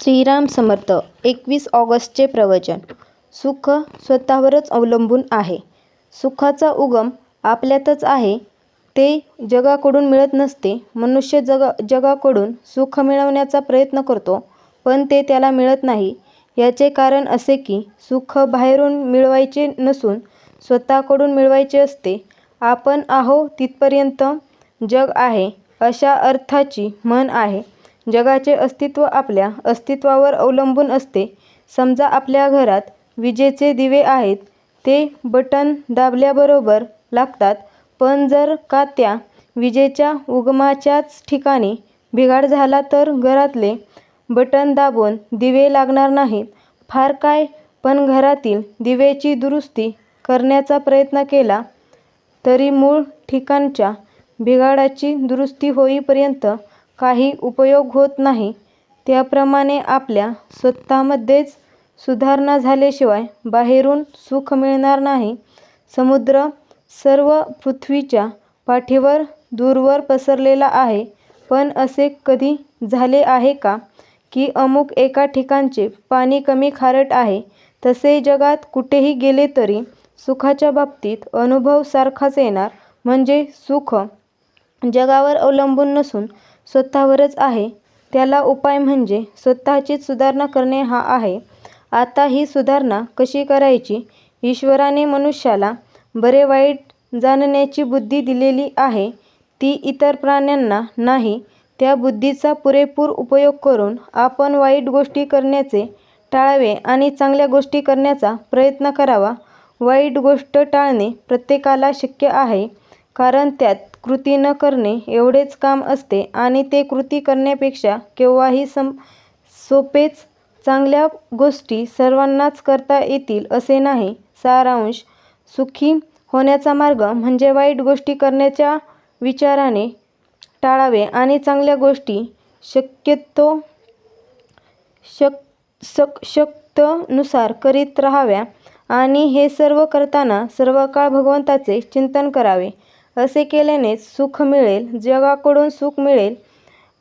श्रीराम समर्थ एकवीस ऑगस्टचे प्रवचन सुख स्वतःवरच अवलंबून आहे. सुखाचा उगम आपल्यातच आहे. ते जगाकडून मिळत नसते. मनुष्य जगा जगाकडून सुख मिळवण्याचा प्रयत्न करतो, पण ते त्याला मिळत नाही. याचे कारण असे की, सुख बाहेरून मिळवायचे नसून स्वतःकडून मिळवायचे असते. आपण आहो तिथपर्यंत जग आहे, अशा अर्थाची म्हण आहे. जगाचे अस्तित्व आपल्या अस्तित्वावर अवलंबून असते. समजा आपल्या घरात विजेचे दिवे आहेत. ते बटण दाबल्याबरोबर लागतात. पण जर का त्या विजेच्या उगमाच्याच ठिकाणी बिघाड झाला तर घरातले बटण दाबून दिवे लागणार नाहीत. फार काय, पण घरातील दिव्याची दुरुस्ती करण्याचा प्रयत्न केला तरी मूळ ठिकाणच्या बिघाडाची दुरुस्ती होईपर्यंत काही उपयोग होत नाही. त्याप्रमाणे आपल्या स्वतःमध्येच सुधारणा झाल्याशिवाय बाहेरून सुख मिळणार नाही. समुद्र सर्व पृथ्वीच्या पाठीवर दूरवर पसरलेला आहे. पण असे कधी झाले आहे का, की अमुक एका ठिकाणचे पाणी कमी खारट आहे? तसे जगात कुठेही गेले तरी सुखाच्या बाबतीत अनुभव सारखाच येणार. म्हणजे सुख जगावर अवलंबून नसून स्वतःवरच आहे. त्याला उपाय म्हणजे स्वतःचीच सुधारणा करणे हा आहे. आता ही सुधारणा कशी करायची? ईश्वराने मनुष्याला बरे वाईट जाणण्याची बुद्धी दिलेली आहे. ती इतर प्राण्यांना नाही. त्या बुद्धीचा पुरेपूर उपयोग करून आपण वाईट गोष्टी करण्याचे टाळावे आणि चांगल्या गोष्टी करण्याचा प्रयत्न करावा. वाईट गोष्ट टाळणे प्रत्येकाला शक्य आहे, कारण त्यात कृती न करणे एवढेच काम असते आणि ते कृती करण्यापेक्षा केव्हाही सम सोपेच. चांगल्या गोष्टी सर्वांनाच करता येतील असे नाही. सारांश सुखी होण्याचा मार्ग म्हणजे वाईट गोष्टी करण्याच्या विचाराने टाळावे आणि चांगल्या गोष्टी शक्यतो शक शक्तनुसार करीत राहाव्या आणि हे सर्व करताना सर्वकाळ भगवंताचे चिंतन करावे. असे केल्यानेच सुख मिळेल. जगाकडून सुख मिळेल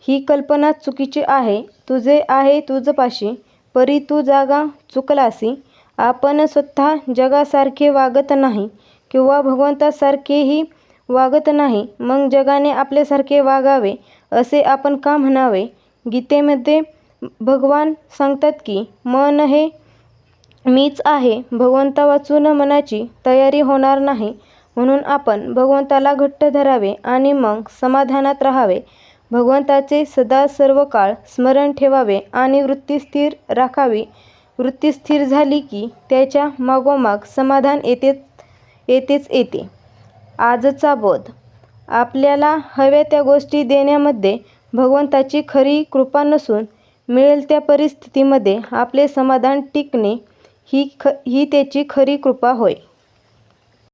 ही कल्पना चुकीची आहे. तुझे आहे तुझपाशी, परी तू जागा चुकलासी. आपण स्वतः जगासारखे वागत नाही किंवा भगवंतासारखेही वागत नाही, मग जगाने आपल्यासारखे वागावे असे आपण का म्हणावे? गीतेमध्ये भगवान सांगतात की, मन हे मीच आहे. भगवंता वाचून मनाची तयारी होणार नाही. म्हणून आपण भगवंताला घट्ट धरावे आणि मग समाधानात राहावे. भगवंताचे सदा सर्वकाळ स्मरण ठेवावे आणि वृत्ती स्थिर राखावी. वृत्ती स्थिर झाली की त्याच्या मागोमाग समाधान येतेच येते. आजचा बोध आपल्याला हव्या त्या गोष्टी देण्यामध्ये भगवंताची खरी कृपा नसून मिळेल त्या परिस्थितीमध्ये आपले समाधान टिकणे ही ख ही त्याची खरी कृपा होय.